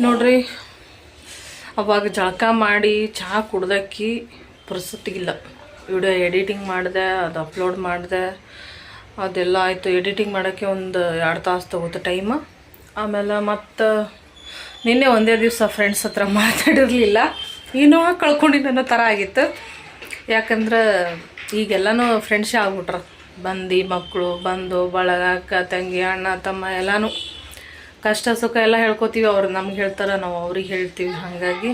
ನೋಡ್ರಿ, ಅವಾಗ ಜಳಕ ಮಾಡಿ ಚಹಾ ಕುಡ್ದಕ್ಕಿ ಪರಿಸ್ಥಿತಿಗಿಲ್ಲ ವಿಡಿಯೋ ಎಡಿಟಿಂಗ್ ಮಾಡಿದೆ, ಅದು ಅಪ್ಲೋಡ್ ಮಾಡಿದೆ, ಅದೆಲ್ಲ ಆಯಿತು. ಎಡಿಟಿಂಗ್ ಮಾಡೋಕ್ಕೆ ಒಂದು ಎರಡು ತಾಸು ತಗೋತು ಟೈಮ್. ಆಮೇಲೆ ಮತ್ತು ನಿನ್ನೆ ಒಂದೇ ದಿವಸ ಫ್ರೆಂಡ್ಸ್ ಹತ್ರ ಮಾತಾಡಿರಲಿಲ್ಲ. ಏನೋ ಕಳ್ಕೊಂಡಿದ್ದು ಅನ್ನೋ ಥರ ಆಗಿತ್ತು. ಯಾಕಂದ್ರೆ ಈಗೆಲ್ಲನೂ ಫ್ರೆಂಡ್ಸೇ ಆಗ್ಬಿಟ್ರ. ಬಂದು ಮಕ್ಕಳು ಬಂದು ಬಳಗ, ಅಕ್ಕ, ತಂಗಿ, ಅಣ್ಣ, ತಮ್ಮ ಎಲ್ಲನೂ. ಕಷ್ಟ ಸುಖ ಎಲ್ಲ ಹೇಳ್ಕೊತೀವಿ, ಅವ್ರು ನಮ್ಗೆ ಹೇಳ್ತಾರೆ, ನಾವು ಅವ್ರಿಗೆ ಹೇಳ್ತೀವಿ. ಹಾಗಾಗಿ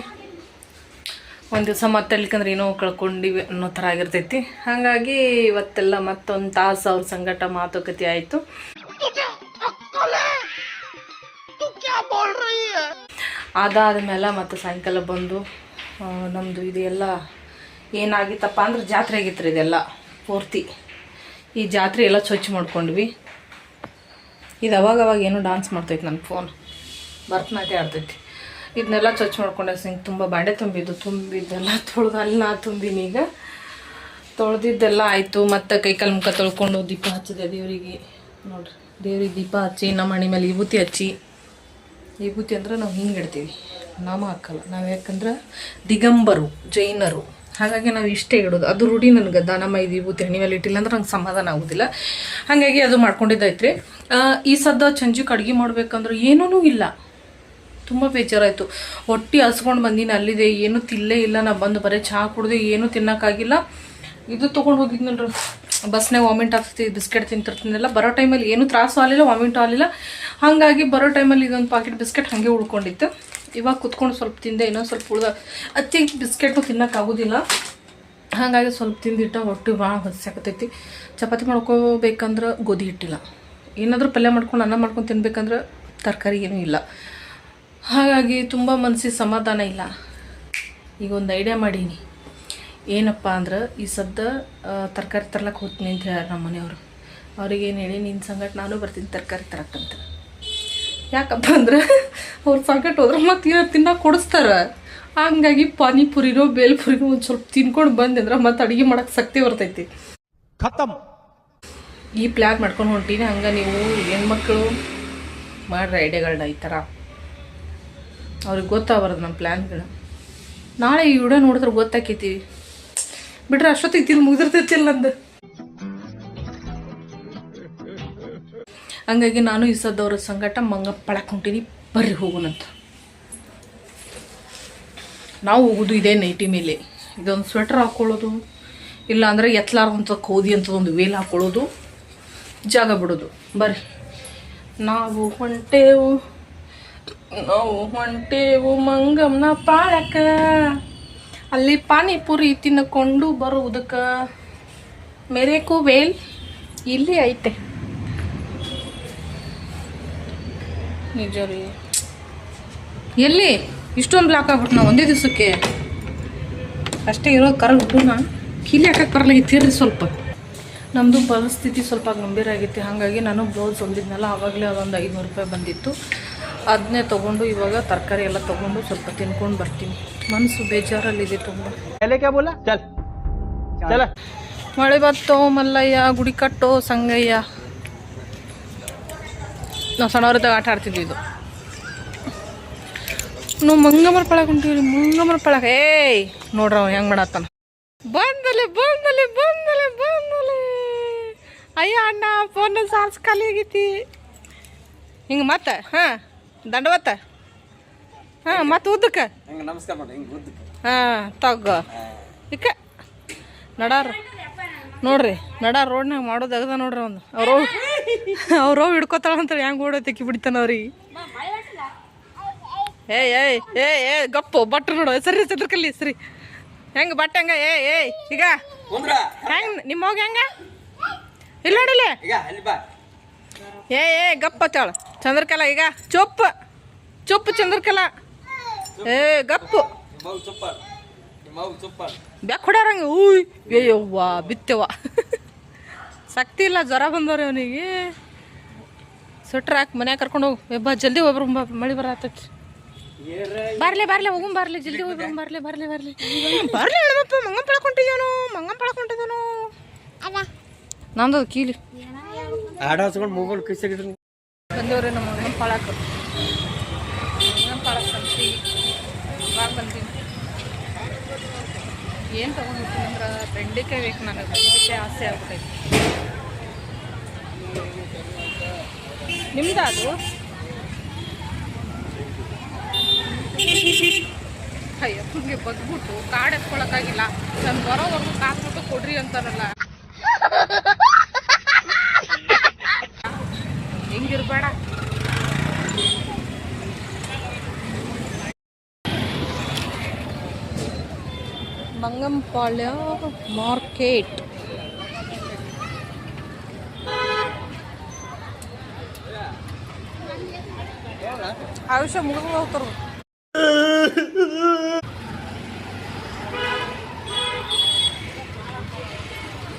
ಒಂದು ದಿವಸ ಮತ್ತೆ ಅಲ್ಲಿಕಂದ್ರೆ ಏನೋ ಕಳ್ಕೊಂಡಿವಿ ಅನ್ನೋ ಥರ ಆಗಿರ್ತೈತಿ. ಹಾಗಾಗಿ ಇವತ್ತೆಲ್ಲ ಮತ್ತೊಂದು ತಾಸು ಅವ್ರ ಸಂಗಟ ಮಾತುಕತೆ ಆಯಿತು. ಅದಾದ್ಮೇಲೆ ಮತ್ತೆ ಸಾಯಂಕಾಲ ಬಂದು ನಮ್ಮದು ಇದೆಲ್ಲ ಏನಾಗಿತ್ತಪ್ಪ ಅಂದ್ರೆ ಜಾತ್ರೆ ಆಗಿತ್ತು ಇದೆಲ್ಲ ಪೂರ್ತಿ. ಈ ಜಾತ್ರೆ ಎಲ್ಲ ಸ್ವಚ್ಛ ಮಾಡ್ಕೊಂಡ್ವಿ. ಇದು ಅವಾಗ ಅವಾಗ ಏನೋ ಡಾನ್ಸ್ ಮಾಡ್ತೈತೆ ನನ್ನ ಫೋನ್ ಭರತನಾಟ್ಯ ಆಡ್ತೈತಿ. ಇದನ್ನೆಲ್ಲ ಸ್ವಚ್ಛ ಮಾಡ್ಕೊಂಡೆ ಸಿಂಗ್ ತುಂಬ ಬಾಂಡೆ ತುಂಬಿದ್ದು ತುಂಬಿದ್ದೆಲ್ಲ ತೊಳೆದು ಅಲ್ಲ ತುಂಬಿನಿ ಈಗ. ತೊಳೆದಿದ್ದೆಲ್ಲ ಆಯಿತು ಮತ್ತು ಕೈಕಾಲು ಮುಖ ತೊಳ್ಕೊಂಡು ದೀಪ ಹಚ್ಚಿದೆ ದೇವರಿಗೆ. ನೋಡ್ರಿ ದೇವ್ರಿಗೆ ದೀಪ ಹಚ್ಚಿ ನಮ್ಮ ಮನೆ ಮೇಲೆ ವಿಭೂತಿ ಹಚ್ಚಿ. ವಿಭೂತಿ ಅಂದ್ರೆ ನಾವು ಹಿಂಗೆ ಇಡ್ತೀವಿ ನಾಮ ಹಾಕಲ್ಲ. ನಾವು ಯಾಕಂದ್ರೆ ದಿಗಂಬರು ಜೈನರು. ಹಾಗಾಗಿ ನಾವು ಇಷ್ಟೇ ಇಡೋದು. ಅದು ರೂಢಿ ನನಗೆ ದಾನಮ್ಮ ಇದು ವಿಭೂತಿ ಹಣ್ಣಿ ಮೇಲೆ ಇಟ್ಟಿಲ್ಲ ಅಂದ್ರೆ ನಂಗೆ ಸಮಾಧಾನ ಆಗೋದಿಲ್ಲ. ಹಾಗಾಗಿ ಅದು ಮಾಡ್ಕೊಂಡಿದ್ದೈತ್ರಿ ಆ, ಈ ಸದ್ದ ಸಂಜೆಗೆ ಅಡುಗೆ ಮಾಡ್ಬೇಕಂದ್ರೆ ಏನೂ ಇಲ್ಲ. ತುಂಬ ಬೇಜಾರಾಯಿತು. ಹೊಟ್ಟೆ ಹಸ್ಕೊಂಡು ಬಂದಿನಿ ಅಲ್ಲಿದೆ, ಏನೂ ತಿಲ್ಲೇ ಇಲ್ಲ. ನಾ ಬಂದು ಬರೀ ಚಹಾ ಕುಡ್ದೆ, ಏನೂ ತಿನ್ನೋಕ್ಕಾಗಿಲ್ಲ. ಇದು ತೊಗೊಂಡು ಹೋಗಿದ್ನಲ್ರಿ. ಬಸ್ನಾಗ ವಾಮಿಂಟ್ ಆಗ್ತೈತಿ, ಬಿಸ್ಕೆಟ್ ತಿಂತಿರ್ತೀನಲ್ಲ, ಬರೋ ಟೈಮಲ್ಲಿ ಏನೂ ತ್ರಾಸು ಆಗಲಿಲ್ಲ, ವಾಮಿಂಟು ಆಗಲಿಲ್ಲ. ಹಾಗಾಗಿ ಬರೋ ಟೈಮಲ್ಲಿ ಇದೊಂದು ಪಾಕೆಟ್ ಬಿಸ್ಕೆಟ್ ಹಾಗೆ ಉಳ್ಕೊಂಡಿತ್ತು. ಇವಾಗ ಕುತ್ಕೊಂಡು ಸ್ವಲ್ಪ ತಿಂದೆ, ಇನ್ನೊಂದು ಸ್ವಲ್ಪ ಉಳ್ದ. ಅತಿ ಬಿಸ್ಕೆಟು ತಿನ್ನೋಕ್ಕಾಗೋದಿಲ್ಲ ಹಾಗಾಗಿ ಸ್ವಲ್ಪ ತಿಂದಿಟ್ಟ ಹೊಟ್ಟೆ ಭಾಳ ಹೊಸಾಕತೈತಿ ಚಪಾತಿ ಮಾಡ್ಕೋಬೇಕಂದ್ರೆ ಗೋಧಿ ಹಿಟ್ಟಿಲ್ಲ. ಏನಾದರೂ ಪಲ್ಯ ಮಾಡ್ಕೊಂಡು ಅನ್ನ ಮಾಡ್ಕೊಂಡು ತಿನ್ಬೇಕಂದ್ರೆ ತರಕಾರಿ ಏನೂ ಇಲ್ಲ. ಹಾಗಾಗಿ ತುಂಬ ಮನಸ್ಸಿಗೆ ಸಮಾಧಾನ ಇಲ್ಲ. ಈಗ ಒಂದು ಐಡಿಯಾ ಮಾಡೀನಿ. ಏನಪ್ಪ ಅಂದ್ರೆ ಈ ಸದ್ದ ತರಕಾರಿ ತರ್ಲಕ್ಕೆ ಹೋಗ್ತೀನಿ ಅಂತ ಹೇಳ್ಯಾರ ನಮ್ಮ ಮನೆಯವರು. ಅವ್ರಿಗೆ ಏನು ಹೇಳಿ ನಿನ್ನ ಸಂಗಟ ನಾನು ಬರ್ತೀನಿ ತರಕಾರಿ ತರಕ್ಕಂತ ಯಾಕಪ್ಪ ಅಂದ್ರೆ ಅವ್ರ ಸಂಗಟ ಹೋದ್ರೆ ಮತ್ತೆ ಏನೋ ತಿನ್ನೋಕೆ ಕೊಡಿಸ್ತಾರೆ? ಹಂಗಾಗಿ ಪಾನಿಪುರಿನೋ, ಬೇಲ್ಪುರಿನೋ ಒಂದು ಸ್ವಲ್ಪ ತಿನ್ಕೊಂಡು ಬಂದೆ ಅಂದ್ರೆ ಮತ್ತೆ ಅಡುಗೆ ಮಾಡೋಕ್ಕೆ ಸಕ್ತಿ ಬರ್ತೈತಿ. ಖತಮ್. ಈ ಪ್ಲ್ಯಾನ್ ಮಾಡ್ಕೊಂಡು ಹೊಂಟೀನಿ, ಹಂಗೆ ನೀವು ಹೆಣ್ಮಕ್ಳು ಮಾಡ್ರಿ ಐಡಿಯಾಗಳನ್ನ ಈ ಥರ ಅವ್ರಿಗೆ ಗೊತ್ತಾಗ್ಬಾರ್ದು ನಮ್ಮ ಪ್ಲ್ಯಾನ್ಗಳು ನಾಳೆ ಈ ವಿಡಿಯೋ ನೋಡಿದ್ರೆ ಗೊತ್ತಾಕೈತಿ. ಬಿಟ್ರೆ ಅಷ್ಟೊತ್ತಿಗೆ ತಿಂದು ಮುಗಿದಿರ್ತೈತಿಲ್ಲ ನಂದು ಹಂಗಾಗಿ ನಾನು ಈ ಸದ್ದವ್ರ ಸಂಗಟ ಮಂಗ ಪಳಕ್ ಹೊಂಟೀನಿ, ಬರ್ರಿ ಹೋಗೋಣಂತ. ನಾವು ಹೋಗೋದು ಇದೇ ನೈಟಿ ಮೇಲೆ. ಇದೊಂದು ಸ್ವೆಟ್ರ್ ಹಾಕ್ಕೊಳ್ಳೋದು ಇಲ್ಲ ಅಂದರೆ ಎತ್ತಲಾರ್ದಂಥ ಕೋದಿ ಒಂದು ವೇಲ್ ಹಾಕ್ಕೊಳ್ಳೋದು ಜಾಗ ಬಿಡೋದು. ಬರ್ರಿ. ನಾವು ಹೊಂಟೇವು ನಾವು ಹೊಂಟೇವು ಮಂಗಮ್ನ ಪಾಳಕ. ಅಲ್ಲಿ ಪಾನಿಪುರಿ ತಿನ್ನಕೊಂಡು ಬರುವುದಕ್ಕೆ. ಮೆರೆಕು ವೇಲ್ ಇಲ್ಲಿ ಐತೆ. ನಿಜ ರೀ. ಎಲ್ಲಿ? ಇಷ್ಟೊಂದು ಬ್ಲಾಕ್ ಆಗ್ಬಿಟ್ಟು ನಾವು ಒಂದೇ ದಿವಸಕ್ಕೆ. ಅಷ್ಟೇ ಇರೋದು ಕರಗ್ಬಿಟ್ಟು ನಾನು ಕೀಲಿ ಹಾಕಕ್ಕೆ ಬರಲಾಗಿತ್ತೀರಿ ಸ್ವಲ್ಪ. ನಮ್ಮದು ಪರಿಸ್ಥಿತಿ ಸ್ವಲ್ಪ ಗಂಭೀರ ಆಗಿತ್ತು. ಹಾಗಾಗಿ ನಾನು ಬ್ಲೌಸ್ ಹೊಲಿದ್ನಲ್ಲ ಆವಾಗಲೇ ಅದೊಂದು ಐದುನೂರು ರೂಪಾಯಿ ಬಂದಿತ್ತು. ಅದನ್ನೇ ತೊಗೊಂಡು ಇವಾಗ ತರಕಾರಿ ಎಲ್ಲ ತೊಗೊಂಡು ಸ್ವಲ್ಪ ತಿನ್ಕೊಂಡು ಬರ್ತೀನಿ. ಮನಸ್ಸು ಬೇಜಾರಲ್ಲಿದೆ ತುಂಬ. ಮಳೆ ಬತ್ತೋ ಮಲ್ಲಯ್ಯ ಗುಡಿ ಕಟ್ಟೋ ಸಂಗಯ್ಯ. ನಾವು ಸಣ್ಣವ್ರದಾಗ ಆಟ ಆಡ್ತಿದ್ವಿ ಇದು. ನಾವು ಮಂಗಮರ ಪಳಗೊಂಡಿವ್ರಿ ಮಂಗಮರ ಪಳಗ. ಏಯ್ ನೋಡ್ರವ ಹೆಂಗೆ ಮಾಡತ್ತಾನ ಬಂದಲೆ ಬಂದಲೆ ಬಂದಲೆ ಬಂದ ಅಯ್ಯ ಅಣ್ಣ ಫೋನ್ ಸಾರ್ಸ್ ಖಾಲಿ ಆಗೈತಿ. ಹಿಂಗೆ ಮತ್ತೆ? ಹಾಂ ದಂಡವತ್ತ? ಹಾಂ ಮತ್ತೆ ಉದ್ದಕ್ಕೆ? ಹಾಂ ತಗೋ. ಇಕ್ಕ ನಡಾರ. ನೋಡ್ರಿ ನಡಾರ ರೋಡ್ನಾಗ ಮಾಡೋದು ಅಗದ ನೋಡ್ರಿ ಒಂದು ಅವ್ರು ಅವ್ರು ಹಿಡ್ಕೋತಾಳ ಅಂತ ಹೆಂಗೆ ಓಡೋ ತೆಕ್ಕಿ ಬಿಡ್ತಾನ ಅವ್ರಿಗೆ. ಏ ಏಯ್ ಏ ಏ ಗಪ್ಪು ಬಟ್ರು ನೋಡು. ಸರಿ ಸದ್ರಕಲ್ಲಿ ಸರಿ. ಹೆಂಗೆ ಬಟ್ಟೆ ಹಂಗ? ಏ ಏಯ್ ಈಗ. ಹೆಂಗ್ ನಿಮ್ಮ ಹೋಗಿ ಹೆಂಗ? ಇಲ್ಲ ನೋಡಿಲ್ಲ ಏ ಏ ಗಪ್ಪ ತಾಳ. ಚಂದ್ರಕಲಾ ಈಗ ಚೊಪ್ಪ. ಚೊಪ್ಪು ಚಂದ್ರಕಲಾ. ಏ ಗಪ್ಪು. ಬ್ಯಾಕ್ ಹೊಡ್ಯಾರಂಗ. ಊಯ್ ಅಯ್ಯವ್ವ ಬಿತ್ತೆವ್ವ. ಶಕ್ತಿ ಇಲ್ಲ ಜ್ವರ ಬಂದವ್ರಿ ಅವನಿಗೆ. ಸ್ವೆಟ್ರ್ ಹಾಕಿ ಮನ್ಯಾಗ ಕರ್ಕೊಂಡು ಹೋಗು. ಎಬ್ಬ ಜಲ್ದಿ ಒಬ್ರು ಮಳಿ ಬರತ್ತೈತಿ ಬರ್ಲಿ ಬರ್ಲಿ ಹೋಗು ಬರ್ಲಿ ಜಲ್ದಿ ಹೋಗಿ ಬರ್ಲಿ ಬರ್ಲಿ ಬರ್ಲಿ. ಬರ್ಲಿ ಮಂಗಂ ಪಳ್ಕೊಂಡಿದ್ದಾನು ಮಂಗಂ ಪಳ್ಕೊಂಡಿದ್ದಾನು ನಂದು ಕೀಲಿ. ಆಡ ಹಚ್ಕೊಂಡು ಮೊಬೈಲ್ ಕಿಸಿಗಿಡ್ರಿ ಬಂದವ್ರಿ ನಮ್ಮ ಮಂಗಂ ಪಳಕ. ಮಂಗಂ ಪಳಕ ಬಂದೀನಿ ಏನು ತೊಗೊಂಡ್ಬಿಡ್ತೀನಿ ಅಂದ್ರೆ ಬೆಂಡೆಕಾಯಿ ಬೇಕು ನನಗೆ. ಬೆಂಡೆಕಾಯಿ ಆಸೆ ಆಗ್ಬಿಟ್ಟೈತಿ. ನಿಮ್ದು ಅದು? ಅಯ್ಯ ಹಂಗೆ ಬಗ್ಬಿಟ್ಟು ಕಾಡು ಎತ್ಕೊಳಕ್ಕಾಗಿಲ್ಲ. ನಾನು ಬರೋವರೆಗೂ ಕಾಸ್ಬಿಟ್ಟು ಕೊಡ್ರಿ ಅಂತಾರಲ್ಲ. ಮಂಗಂಪಾಳ್ಯ ಮಾರ್ಕೆಟ್. ಆಯುಷ ಮುಗಿದು ಹೋಗ್ತಾರ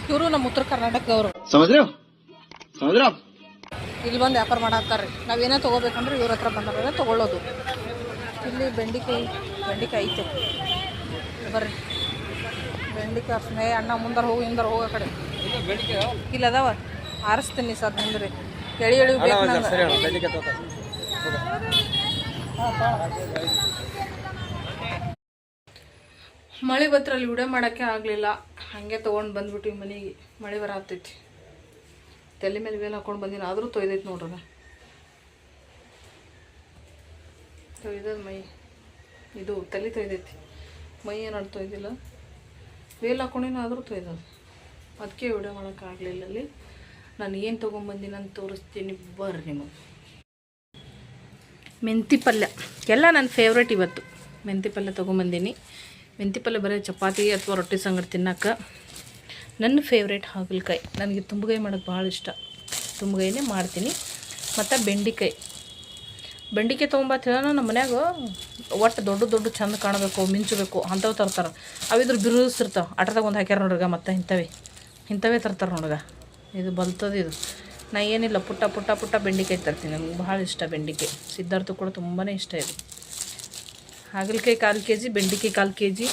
ಇವರು ನಮ್ಮ ಉತ್ತರ ಕರ್ನಾಟಕದವರು. ಇಲ್ಲಿ ಬಂದು ವ್ಯಾಪಾರ ಮಾಡತ್ತಾರ ನಾವೇನೇ ತಗೋಬೇಕಂದ್ರೆ ಇವ್ರ ಹತ್ರ ಬಂದಾಗ ತಗೊಳ್ಳೋದು. ಇಲ್ಲಿ ಬೆಂಡಿಕಾಯಿ ಬೆಂಡಿಕಾಯಿ ಐತೆ. ಬರ್ರಿ. ಬೆಂಡಿಕಾಯಿ ಸ್ನೇಹ ಅಣ್ಣ ಮುಂದರ ಹೋಗಿ ಹಿಂದರ ಹೋಗೋ ಕಡೆ. ಇಲ್ಲ ಅದಾವ? ಆರಿಸ್ತೀನಿ ಸರ್ ನಿಂದ್ರಿ ಎಳಿ ಎಳಿ ಬೇಕು ನಂಗೆ. ಮಳೆ ಬತ್ತರಲ್ಲಿ ವಿಡಿಯೋ ಮಾಡೋಕ್ಕೆ ಆಗಲಿಲ್ಲ. ಹಾಗೆ ತೊಗೊಂಡು ಬಂದ್ಬಿಟ್ಟು ಮನೆಗೆ. ಮಳೆ ಬರ ಆಗ್ತೈತಿ ತಲೆ ಮೇಲೆ ಮೇಲೆ ಹಾಕೊಂಡು ಬಂದೀನಿ. ಆದರೂ ತೊಯ್ದೈತಿ ನೋಡ್ರಿ ತೊಯ್ದದ ಮೈ. ಇದು ತಲೆ ತೊಯ್ದೈತಿ. ಮೈ ಏನಾದ್ರು ತೊಯ್ದಿಲ್ಲ. ವೇಲ್ ಆದರೂ ತೊಯ್ದದು ಅದಕ್ಕೆ ವಿಡಿಯೋ ಮಾಡೋಕ್ಕಾಗಲಿಲ್ಲ ಅಲ್ಲಿ. ನಾನು ಏನು ತೊಗೊಂಬಂದಿನ ಅಂತ ತೋರಿಸ್ತೀನಿ ಬರ್ರಿ ನಿಮಗೆ. ಮೆಂತಿ ಪಲ್ಯ. ಎಲ್ಲ ನನ್ನ ಫೇವ್ರೇಟ್ ಇವತ್ತು. ಮೆಂತಿ ಪಲ್ಯ ತೊಗೊಂಬಂದೀನಿ. ಮೆಂತಿ ಪಲ್ಯ ಬರೀ ಚಪಾತಿ ಅಥವಾ ರೊಟ್ಟಿ ಸಂಗಡ ತಿನ್ನಕ್ಕೆ ನನ್ನ ಫೇವ್ರೇಟ್ ಹಾಗಲಕಾಯಿ. ನನಗೆ ತುಂಬಗಾಯಿ ಮಾಡೋಕ್ಕೆ ಭಾಳ ಇಷ್ಟ. ತುಂಬಗಾಯಿನೇ ಮಾಡ್ತೀನಿ. ಮತ್ತು ಬೆಂಡಿಕಾಯಿ. ಬೆಂಡಿಕಾಯಿ ತೊಗೊಂಬತ್ತು ಹೇಳೋಣ, ನಮ್ಮ ಮನ್ಯಾಗ ಒಟ್ಟು ದೊಡ್ಡ ದೊಡ್ಡ ಚಂದ ಕಾಣಬೇಕು, ಮಿಂಚಬೇಕು ಅಂಥವು ತರ್ತಾರೆ. ಅವಿದ್ರ ಬಿರುಸಿರ್ತಾವೆ ಆಟದಾಗ ಒಂದು ಹಾಕ್ಯಾರ ನೋಡ್ರಿಗ ಮತ್ತೆ ಇಂಥವೆ. ಇಂಥವೇ ತರ್ತಾರೆ ನೋಡ್ಗ ಇದು ಬಲ್ತದ ಇದು. ನಾ ಏನಿಲ್ಲ, ಪುಟ್ಟ ಪುಟ್ಟ ಪುಟ್ಟ ಬೆಂಡಿಕಾಯಿ ತರ್ತೀನಿ. ನನಗೆ ಭಾಳ ಇಷ್ಟ ಬೆಂಡಿಕಾಯಿ ಸಿದ್ಧಾರ್ಥ ಕೂಡ ತುಂಬಾ ಇಷ್ಟ ಇದು. ಹಾಗಲಕಾಯಿ ಕಾಲು ಕೆ ಜಿ ಬೆಂಡಿಕಾಯಿ ಕಾಲು ಕೆ ಜಿ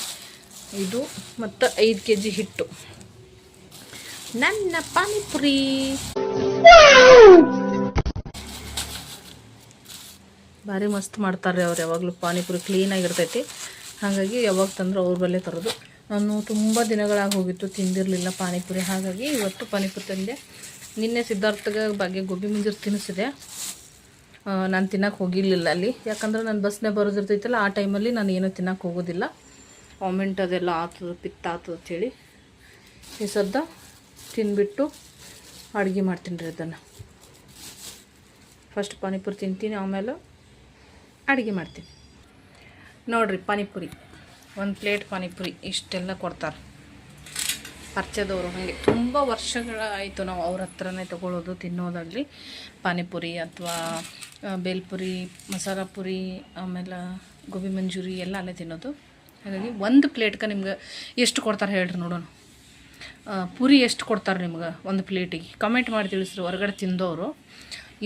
ಇದು, ಮತ್ತು ಐದು ಕೆ ಜಿ ಹಿಟ್ಟು. ನನ್ನ ಪಾನಿಪುರಿ. ಭಾರಿ ಮಸ್ತ್ ಮಾಡ್ತಾರೆ ಅವ್ರು ಯಾವಾಗಲೂ. ಪಾನಿಪುರಿ ಕ್ಲೀನಾಗಿರ್ತೈತಿ ಹಾಗಾಗಿ ಯಾವಾಗ ತಂದ್ರೆ ಅವ್ರ ಬಲ್ಲೇ ತರೋದು. ನಾನು ತುಂಬ ದಿನಗಳಾಗಿ ಹೋಗಿತ್ತು, ತಿಂದಿರಲಿಲ್ಲ ಪಾನಿಪುರಿ. ಹಾಗಾಗಿ ಇವತ್ತು ಪಾನಿಪುರಿ ತಂದೆ. ನಿನ್ನೆ ಸಿದ್ಧಾರ್ಥಗ ಬಗ್ಗೆ ಗೋಬಿ ಮಂಜೂರು ತಿನ್ನಿಸಿದೆ ನಾನು ತಿನ್ನಕ್ಕೆ ಹೋಗಿರಲಿಲ್ಲ ಅಲ್ಲಿ. ಯಾಕಂದ್ರೆ ನಾನು ಬಸ್ನೇ ಬರೋದಿರ್ತೈತಲ್ಲ, ಆ ಟೈಮಲ್ಲಿ ನಾನು ಏನೂ ತಿನ್ನಕ್ಕೆ ಹೋಗೋದಿಲ್ಲ. ವಾಮಿಂಟ್ ಅದೆಲ್ಲ ಆತದ, ಪಿತ್ತ ಆತದ ಅಂಥೇಳಿ ಈ ಸದ್ದ ತಿಂದ್ಬಿಟ್ಟು ಅಡುಗೆ ಮಾಡ್ತೀನಿ ರೀ ಅದನ್ನು. ಫಸ್ಟ್ ಪಾನಿಪುರಿ ತಿಂತೀನಿ, ಆಮೇಲೆ ಅಡುಗೆ ಮಾಡ್ತೀನಿ. ನೋಡಿರಿ ಪಾನಿಪುರಿ, ಒಂದು ಪ್ಲೇಟ್ ಪಾನಿಪುರಿ ಇಷ್ಟೆಲ್ಲ ಕೊಡ್ತಾರೆ. ಪರಿಚಯದವರು ಹಾಗೆ ತುಂಬ ವರ್ಷಗಳಾಯಿತು ನಾವು ಅವ್ರ ಹತ್ರನೇ ತೊಗೊಳ್ಳೋದು ತಿನ್ನೋದಾಗಲಿ. ಪಾನಿಪುರಿ ಅಥವಾ ಬೇಲ್ಪುರಿ ಮಸಾಲ ಪುರಿ, ಆಮೇಲೆ ಗೋಬಿ ಮಂಚೂರಿ ಎಲ್ಲ ಅಲ್ಲೇ ತಿನ್ನೋದು. ಹಾಗಾಗಿ ಒಂದು ಪ್ಲೇಟ್ಗೆ ನಿಮ್ಗೆ ಎಷ್ಟು ಕೊಡ್ತಾರೆ ಹೇಳ್ರಿ ನೋಡೋಣ. ಪುರಿ ಎಷ್ಟು ಕೊಡ್ತಾರೆ ನಿಮ್ಗೆ ಒಂದು ಪ್ಲೇಟಿಗೆ? ಕಮೆಂಟ್ ಮಾಡಿ ತಿಳಿಸ್ರಿ, ಹೊರಗಡೆ ತಿಂದವರು.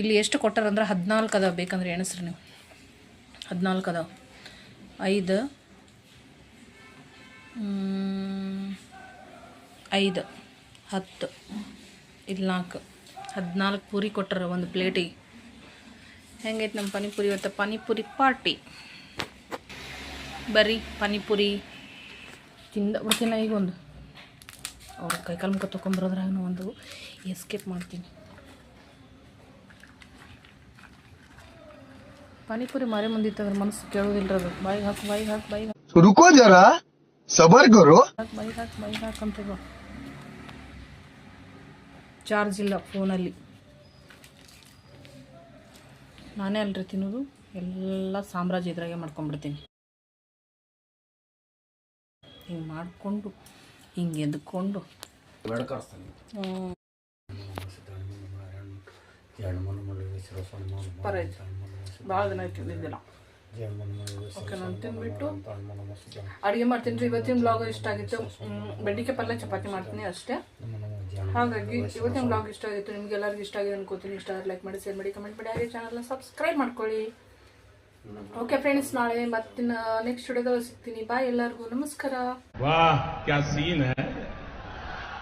ಇಲ್ಲಿ ಎಷ್ಟು ಕೊಟ್ಟಾರಂದ್ರೆ ಹದಿನಾಲ್ಕು ಅದಾವೆ ಬೇಕಂದ್ರೆ ಎಣಿಸ್ರಿ ನೀವು. ಹದಿನಾಲ್ಕು ಅದಾವ. ಐದು. ಐದು. ಹತ್ತು. ಇದು ನಾಲ್ಕು. ಹದಿನಾಲ್ಕು ಪೂರಿ ಕೊಟ್ಟರೆ ಒಂದು ಪ್ಲೇಟಿಗೆ. ಹೆಂಗೈತೆ ನಮ್ಮ ಪಾನಿಪುರಿ ಇವತ್ತು? ಪಾನಿಪುರಿ ಪಾರ್ಟಿ. ಬರ್ರಿ, ಪಾನಿಪುರಿ ತಿಂದ ಬಿಡ್ತೀನಿ ಈಗ ಒಂದು. ಅವ್ರ ಕೈಕಾಲು ಮುಖ ತೊಗೊಂಬರೋದ್ರಾಗ ಒಂದು ಎಸ್ಕೇಪ್ ಮಾಡ್ತೀನಿ. ಪಾನಿಪುರಿ ಮಾರಿ ಮುಂದಿತ್ತು ಅದ್ರ ಮನಸ್ಸು ಕೇಳೋದಿಲ್ಲ ಅದು. ಬಾಯಿಗೆ ಹಾಕು ಬಾಯಿಗೆ ಹಾಕು ಬಾಯಿಗೆ ರುಕೋ ಜರ ಸಬರ್ ಕರೋ ಹಾಕು ಬಾಯಿಗೆ ಹಾಕು ಬಾಯಿಗೆ ಹಾಕು ಅಂತ ಹೇಳು. ಚಾರ್ಜ್ ಇಲ್ಲ ಫೋನಲ್ಲಿ. ನಾನೇ ಅಲ್ರಿ ತಿನ್ನೋದು. ಎಲ್ಲ ಸಾಮ್ರಾಜ್ಯ ಇದ್ರಾಗೆ ಮಾಡ್ಕೊಂಡ್ಬಿಡ್ತೀನಿ. ಹಿಂಗೆ ಮಾಡಿಕೊಂಡು ಹಿಂಗೆ ಎದ್ಕೊಂಡು. ಬೇಡ ಕರೆಸ್ತಾನೆ. ಹ್ಮ್. ಹೆಣ್ಮನು ಮಗಳು ಹೆಸರು ಸಣ್ಣ ಮಗಳು ಸಣ್ಣ ಮಗಳು ಭಾಳ ದಿನ ಆಯ್ತು ತಿಂದಿದ್ದಿಲ್ಲ ಓಕೆ ನಾನು ತಿನ್ಬಿಟ್ಟು ಅಡುಗೆ ಮಾಡ್ತೀನಿ ರೀ. ಇವತ್ತಿನ ಬ್ಲಾಗ್ ಇಷ್ಟ ಆಗಿತ್ತು. ಬೆಂಡಿಕೆ ಪಲ್ಯ ಚಪಾತಿ ಮಾಡ್ತೀನಿ ಅಷ್ಟೇ. ಹಾಗಾಗಿ ಇವತ್ತಿನ ಬ್ಲಾಗ್ ಇಷ್ಟ ಆಗಿತ್ತು. ನಿಮ್ಗೆ ಎಲ್ಲರಿಗೂ ಇಷ್ಟ ಆಗಿದೆ ಅನ್ಕೋತೀನಿ. ಇಷ್ಟ ಆದ್ರೆ ಲೈಕ್ ಮಾಡಿ ಶೇರ್ ಮಾಡಿ ಕಮೆಂಟ್ ಮಾಡಿ. ಹಾಗೆ ಚಾನಲ್ನ ಸಬ್ಸ್ಕ್ರೈಬ್ ಮಾಡ್ಕೊಳ್ಳಿ. ಓಕೆ ಫ್ರೆಂಡ್ಸ್ ನಾಳೆ ಮತ್ತಿನ ನೆಕ್ಸ್ಟ್ ವಿಡಿಯೋದಲ್ಲಿ ಸಿಗ್ತೀನಿ. ಬಾಯ್ ಎಲ್ಲರಿಗೂ. ನಮಸ್ಕಾರ. ವಾಹ್ ಕ್ಯಾ ಸೀನ್ ಹೈ?